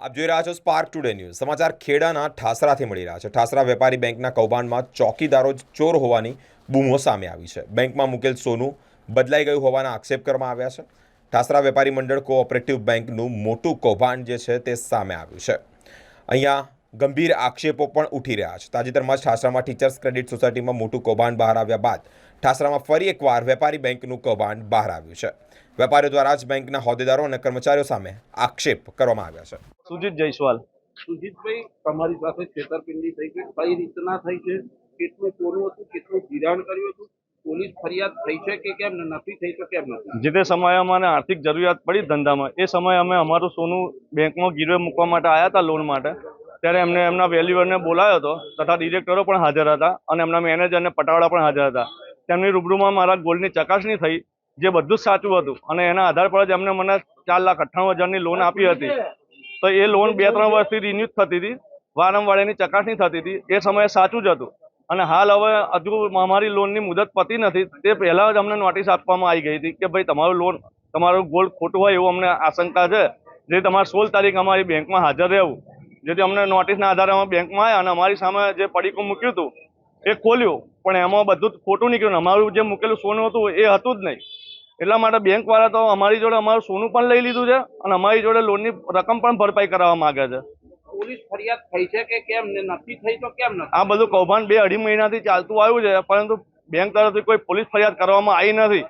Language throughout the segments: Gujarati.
આપ જોઈ રહ્યા છો સ્પાર્ક ટુડે ન્યૂઝ સમાચાર ખેડાના ઠાસરાથી મળી રહ્યા છે. ઠાસરા વેપારી બેંકના કૌભાંડમાં ચોકીદારો ચોર હોવાની બૂમો સામે આવી છે. બેંકમાં મૂકેલ સોનું બદલાઈ ગયું હોવાના આક્ષેપ કરવામાં આવ્યા છે. ઠાસરા વેપારી મંડળ કોઓપરેટિવ બેંકનું મોટું કૌભાંડ જે છે તે સામે આવ્યું છે. અહીંયા ગંભીર આક્ષેપો પણ ઉઠી રહ્યા છે. તાજેતરમાં જ ઠાસરામાં ટીચર્સ ક્રેડિટ સોસાયટીમાં મોટું કૌભાંડ બહાર આવ્યા બાદ ઠાસરામાં ફરી એકવાર વેપારી બેંકનું કૌભાંડ બહાર આવ્યું છે. વેપારીઓ દ્વારા જ બેંકના હોદ્દેદારો અને કર્મચારીઓ સામે આક્ષેપ કરવામાં આવ્યા છે. સુજીત જયસ્વાલ. સુજીતભાઈ તમારી સાથે છેતરપિંડી થઈ ગઈ. કઈ રીતના થઈ છે? કેટલું ચોરું હતું? કેટલું ધિરાણ કર્યું હતું? પોલીસ ફરિયાદ થઈ છે કે કેમ? નથી થઈ તો કેમ નથી? જે તે સમયે અમારે આર્થિક જરૂરિયાત પડી ધંધામાં એ સમયે અમે અમારું સોનું બેંકમાં ગીરવે મૂકવા માટે આવ્યા હતા લોન માટે. ત્યારે એમને એમના વેલ્યુઅરને બોલાયો હતો તથા ડિરેક્ટરો પણ હાજર હતા અને એમના મેનેજરને પટાવાળા પણ હાજર હતા. તેમની રૂબરૂમાં મારા ગોલ્ડની ચકાસણી થઈ, જે બધું જ સાચું હતું. અને એના આધાર પર જ એમને મને ચાર લાખ અઠ્ઠાણું હજારની લોન આપી હતી. તો એ લોન બે ત્રણ વર્ષથી રિન્યુ થતી હતી. વારંવાર એની ચકાસણી થતી હતી. એ સમયે સાચું જ હતું. અને હાલ હવે હજુ અમારી લોનની મુદત પતી નથી. તે પહેલાં જ અમને નોટિસ આપવામાં આવી ગઈ હતી કે ભાઈ, તમારું લોન તમારું ગોલ્ડ ખોટું હોય એવું અમને આશંકા છે. જે તમારે સોળ તારીખ અમારી બેંકમાં હાજર રહેવું. જેથી અમને નોટિસના આધારે અમે બેંકમાં આવ્યા અને અમારી સામે જે પડીકું મૂક્યું હતું એ ખોલ્યું. પણ એમાં બધું જ ખોટું નીકળ્યું અમારું જે મૂકેલું સોનું હતું એ હતું જ નહીં. એટલા માટે બેંકવાળા તો અમારી જોડે અમારું સોનું પણ લઈ લીધું છે અને અમારી જોડે લોનની રકમ પણ ભરપાઈ કરાવવા માંગે છે. પોલીસ ફરિયાદ થઈ છે કે કેમ નથી થઈ તો કેમ નથી? આ બધું કૌભાંડ બે અઢી મહિનાથી ચાલતું આવ્યું છે પરંતુ બેંક તરફથી કોઈ પોલીસ ફરિયાદ કરવામાં આવી નથી.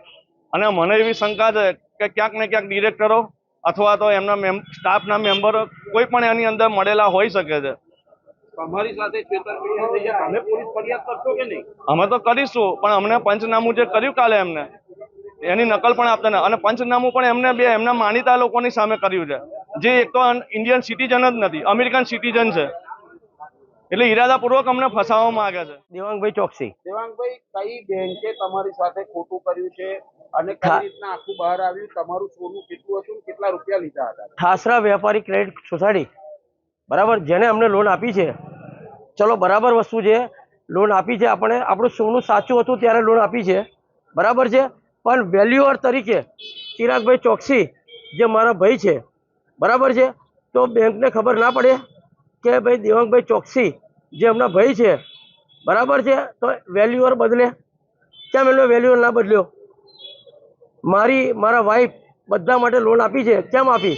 અને મને એવી શંકા છે કે ક્યાંક ને ક્યાંક ડિરેક્ટરો અથવા તો એમના મેમ સ્ટાફના મેમ્બરો કોઈ પણ એની અંદર મળેલા હોઈ શકે છે. તમારી સાથે છેતરપિંડી થઈ છે તમે પોલીસ ફરિયાદ કરશો કે નહીં? અમે તો કરીશું પણ અમને પંચનામું જે કર્યું કાલે એમને એની નકલ પણ આપતા ને અને પંચનામું પણ એમને બે એમના માનીતા લોકોની સામે કર્યું છે. જે એક તો ઇન્ડિયન સિટીઝન જ નથી અમેરિકન સિટીઝન છે. એટલે ઈરાદાપૂર્વક અમને ફસાવવા માંગે છે. દેવાંગભાઈ ચોકસી. દેવાંગભાઈ કઈ બેંકે તમારી સાથે ખોટું કર્યું છે? અને કઈ રીતના આખું બહાર આવ્યું? તમારું સોનું કેટલું હતું? કેટલા રૂપિયા લીધા હતા? ઠાસરા વેપારી ક્રેડિટ સોસાયટી. બરાબર? જેને અમને લોન આપી છે. ચલો, બરાબર વસ્તુ છે. લોન આપી છે આપણે. આપણું સોનું સાચું હતું ત્યારે લોન આપી છે. બરાબર છે? પણ વેલ્યુઅર તરીકે ચિરાગભાઈ ચોકસી, જે મારા ભાઈ છે, બરાબર છે? તો બેંકને ખબર ના પડે કે ભાઈ દેવાંગભાઈ ચોકસી, જે એમના ભાઈ છે, બરાબર છે? તો વેલ્યુઅર બદલે. કેમ એમનો વેલ્યુઅર ના બદલ્યો? મારી, મારા વાઈફ બધા માટે લોન આપી છે. કેમ આપી?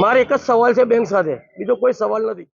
મારે એક જ સવાલ છે બેંક સાથે. બીજો કોઈ સવાલ નથી.